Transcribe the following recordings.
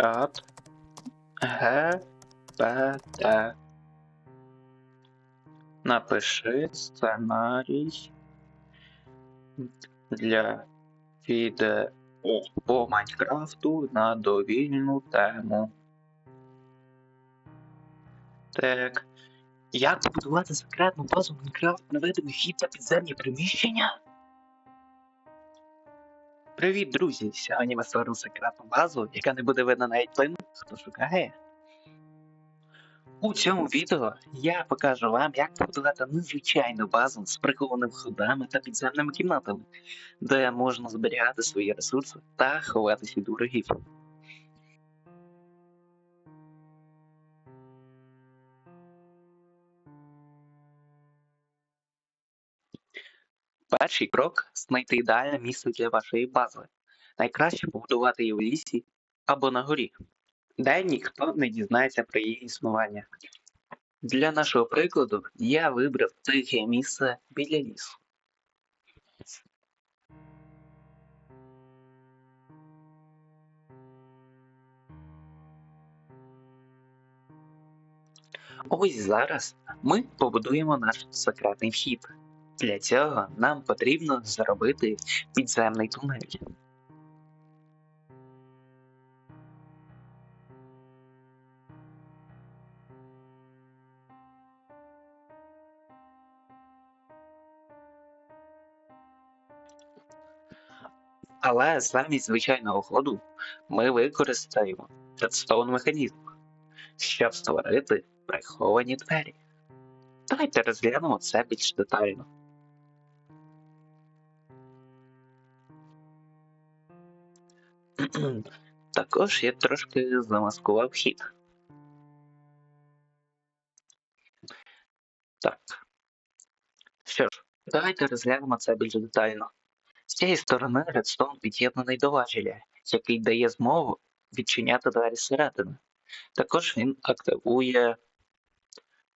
Чат ГПТ. Напиши сценарій для відео по Майнкрафту на довільну тему. Так. Як побудувати секретну базу Майнкрафт невидимий хід та підземні приміщення? Привіт, друзі! Сьогодні ми створимо секретну базу, яка не буде видна навіть тим, хто шукає. У цьому відео я покажу вам, як побудувати незвичайну базу з прихованими ходами та підземними кімнатами, де можна зберігати свої ресурси та ховатися від ворогів. Перший крок знайти ідеальне місце для вашої бази. Найкраще побудувати її у лісі або на горі, де ніхто не дізнається про її існування. Для нашого прикладу я вибрав тихе місце біля лісу. Ось зараз ми побудуємо наш секретний вхід. Для цього нам потрібно зробити підземний тунель. Але замість звичайного ходу ми використаємо редстоун механізм, щоб створити приховані двері. Давайте розглянемо це більш детально. Також я трошки замаскував хід. Так. Що ж, давайте розглянемо це більш детально. З цієї сторони редстоун під'єднаний до важеля, який дає змогу відчиняти двері зсередини. Також він активує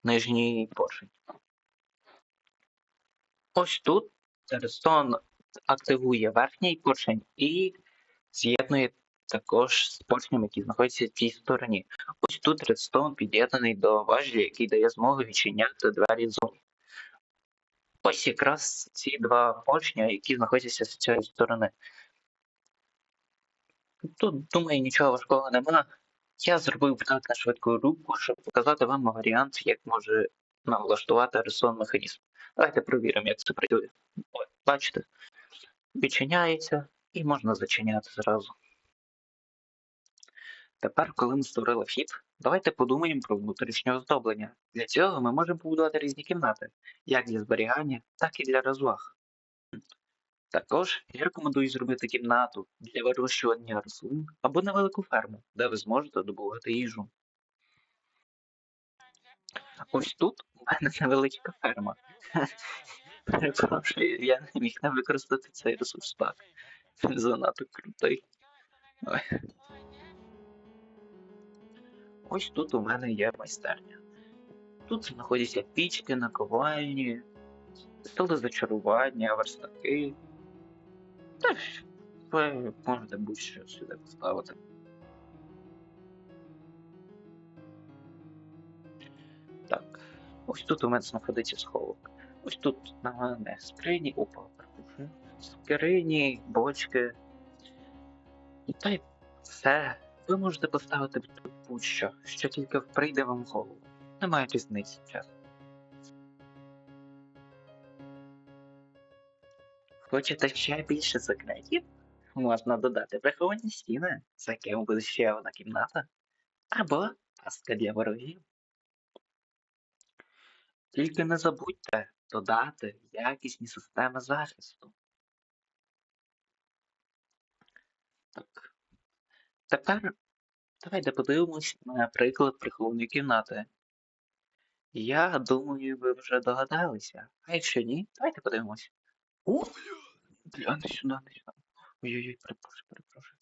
нижній поршень. Ось тут редстоун активує верхній поршень і з'єднує також з поршнем, який знаходиться в цій стороні. Ось тут редстоун під'єднаний до важеля, який дає змогу відчиняти двері ззовні. Ось якраз ці два поршня, які знаходяться з цієї сторони. Тут, думаю, нічого важкого нема. Я зробив так на швидку руку, щоб показати вам варіант, як може нам влаштувати редстоун механізм. Давайте перевіримо, як це працює. Бачите, відчиняється і можна зачиняти зразу. Тепер, коли ми створили вхід, давайте подумаємо про внутрішнє оздоблення. Для цього ми можемо побудувати різні кімнати, як для зберігання, так і для розваг. Також я рекомендую зробити кімнату для вирощування рослин або невелику ферму, де ви зможете добувати їжу. Ось тут у мене невеличка ферма. Перепрошую, я не міг не використати цей ресурс пак. Занадто крутий. Ой. Ось тут у мене є майстерня. Тут знаходяться пічки, наковальні, столи зачарування, верстаки. Та ви можете будь-що сюди поставити. Так, ось тут у мене знаходиться сховок. Ось тут на мене скрині, опа. Скрині, бочки. Та й все. Ви можете поставити тут будь-що, що тільки прийде вам в голову. Немає різниці чесно. Хочете ще більше секретів? Можна додати приховані стіни, за якими буде ще одна кімната. Або пастка для ворогів. Тільки не забудьте додати якісні системи захисту. Тепер давайте подивимось на приклад прихованої кімнати. Я думаю, ви вже догадалися. А якщо ні, давайте подивимось. О, бля, не сюди, не сюди. Ой-ой-ой, перепрошую, перепрошую.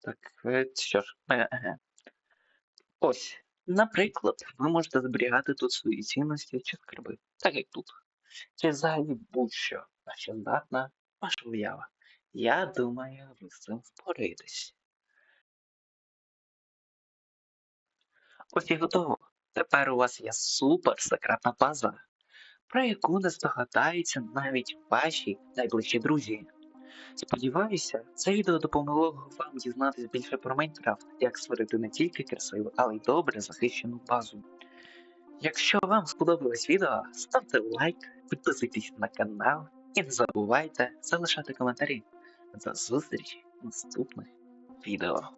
Так, е, що ж, е, е. ось, наприклад, ви можете зберігати тут свої цінності чи скарби, так як тут. Чи взагалі будь-що, на здатна ваша уява. Я думаю, ви з цим впораєтесь. Ось і готово. Тепер у вас є супер секретна база, про яку не здогадаються навіть ваші найближчі друзі. Сподіваюся, це відео допомогло вам дізнатися більше про Майнкрафт, як створити не тільки красиву, але й добре захищену базу. Якщо вам сподобалось відео, ставте лайк, підписуйтесь на канал і не забувайте залишати коментарі. До зустрічі в наступних відео.